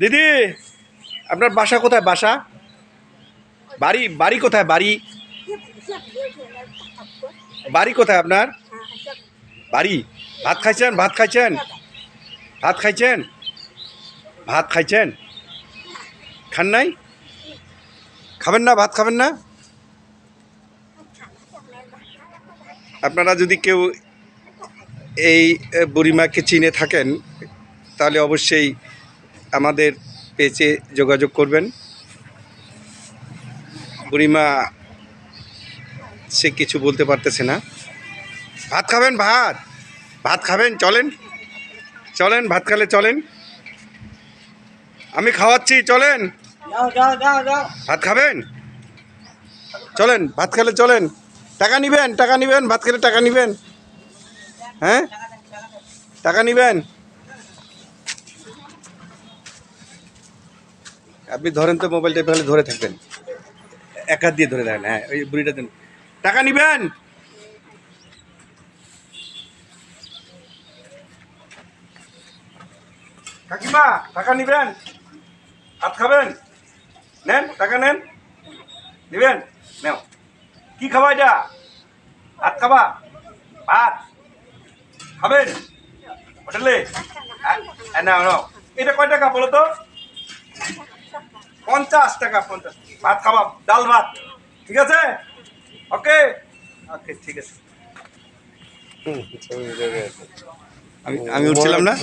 দিদি, আপনার বাসা কোথায়? বাসা? বাড়ি বাড়ি কোথায়? বাড়ি? বাড়ি কোথায় আপনার? বাড়ি? ভাত খাইছেন? ভাত খাইছেন? ভাত খাইছেন? ভাত খাইছেন? খান নাই? খাবেন না? ভাত খাবেন না? আপনারা যদি কেউ এই বুড়িমাকে চিনে থাকেন, তাহলে অবশ্যই আমাদের পেজে যোগাযোগ করবেন। বুড়িমা সে কিছু বলতে পারতেছে না। ভাত খাবেন? ভাত। ভাত খাবেন? চলেন। চলেন ভাত খালে চলেন। আমি খাওয়াচ্ছি চলেন। ভাত খাবেন? চলেন ভাত খেলে চলেন। টাকা নিবেন টাকা নিবেন ভাত খেলে টাকা নিবেন। হ্যাঁ? টাকা নিবেন। আপনি ধরেন তো মোবাইলটা তাহলে ধরে থাকবেন। এক হাত দিয়ে ধরে থাকেন হ্যাঁ ওই বুড়িটা দেন। টাকা নিবেন? কাকিমা টাকা নিবেন? ভাত খাবেন? নেন টাকা নেন। নিবেন? নেও। কি খাবা এটা? ভাত খাবা? ভাত। খাবেন? হোটেলে? আ, নাও নাও। এটা কয় টাকা বলো তো? পঞ্চাশ টাকা পঞ্চাশ। ভাত খাবা ডাল ভাত। ঠিক আছে? ওকে? ওকে ঠিক আছে। আমি আমি উঠছিলাম না?